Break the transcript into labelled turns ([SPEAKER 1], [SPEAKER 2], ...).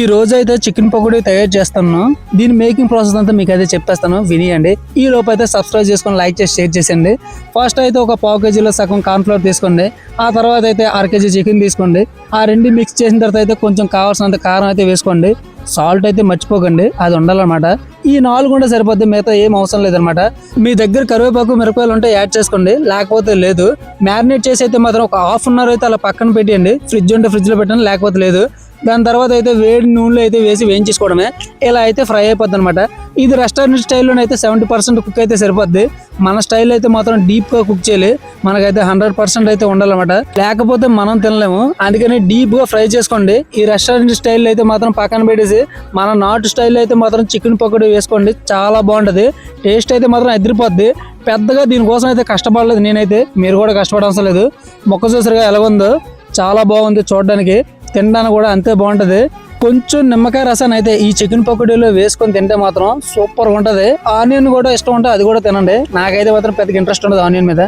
[SPEAKER 1] ఈ రోజు అయితే చికెన్ పకోడీ తయారు చేస్తాను దీని మేకింగ్ ప్రాసెస్ అంతా మీకు అయితే చెప్పేస్తాను. వినియండి. ఈ లోపు అయితే సబ్స్క్రైబ్ చేసుకొని లైక్ చేసి షేర్ చేసేయండి. ఫస్ట్ అయితే ఒక పావు కేజీలో సగం కార్న్ఫ్లవర్ తీసుకోండి. ఆ తర్వాత అయితే అర కేజీ చికెన్ తీసుకోండి. ఆ రెండు మిక్స్ చేసిన తర్వాత అయితే కొంచెం కావాల్సినంత కారం అయితే వేసుకోండి. సాల్ట్ అయితే మర్చిపోకండి. అది ఉండాలన్నమాట. ఈ నాలుగు ఉంటే సరిపోద్ది. మిగతా ఏం అవసరం లేదనమాట మీ దగ్గర కరివేపాకు మిరపకాయలు ఉంటే యాడ్ చేసుకోండి. లేకపోతే లేదు. మ్యారినేట్ చేసి అయితే మాత్రం ఒక హాఫ్ అన్ అవర్ అయితే అలా పక్కన పెట్టండి ఫ్రిడ్జ్ ఉంటే ఫ్రిడ్జ్లో పెట్టండి. లేకపోతే లేదు. దాని తర్వాత అయితే వేడి నూనెలో అయితే వేసి వేయించేసుకోవడమే. ఇలా అయితే ఫ్రై అయిపోద్ది అనమాట ఇది రెస్టారెంట్ స్టైల్లోనే అయితే సెవెంటీ పర్సెంట్ కుక్ అయితే సరిపోద్ది. మన స్టైల్ అయితే మాత్రం డీప్గా కుక్ చేయాలి. మనకైతే హండ్రెడ్ పర్సెంట్ అయితే ఉండాలన్నమాట. లేకపోతే మనం తినలేము. అందుకని డీప్గా ఫ్రై చేసుకోండి. ఈ రెస్టారెంట్ స్టైల్ అయితే మాత్రం పక్కన పెట్టేసి మన నాటు స్టైల్ అయితే మాత్రం చికెన్ పకోడీ వేసుకోండి. చాలా బాగుంటుంది. టేస్ట్ అయితే మాత్రం ఎదిరిపోద్ది. పెద్దగా దీనికోసం అయితే కష్టపడలేదు నేనైతే. మీరు కూడా కష్టపడవసరం లేదు. మొక్క ఎలా ఎలాగుందో చాలా బాగుంది చూడడానికి. తినడానికి కూడా అంతే బాగుంటది. కొంచెం నిమ్మకాయ రసాన్ని అయితే ఈ చికెన్ పకోడీలో వేసుకొని తింటే మాత్రం సూపర్గా ఉంటుంది. ఆనియన్ కూడా ఇష్టం ఉంటే అది కూడా తినండి. నాకైతే మాత్రం పెద్దగా ఇంట్రెస్ట్ ఉండదు ఆనియన్ మీద.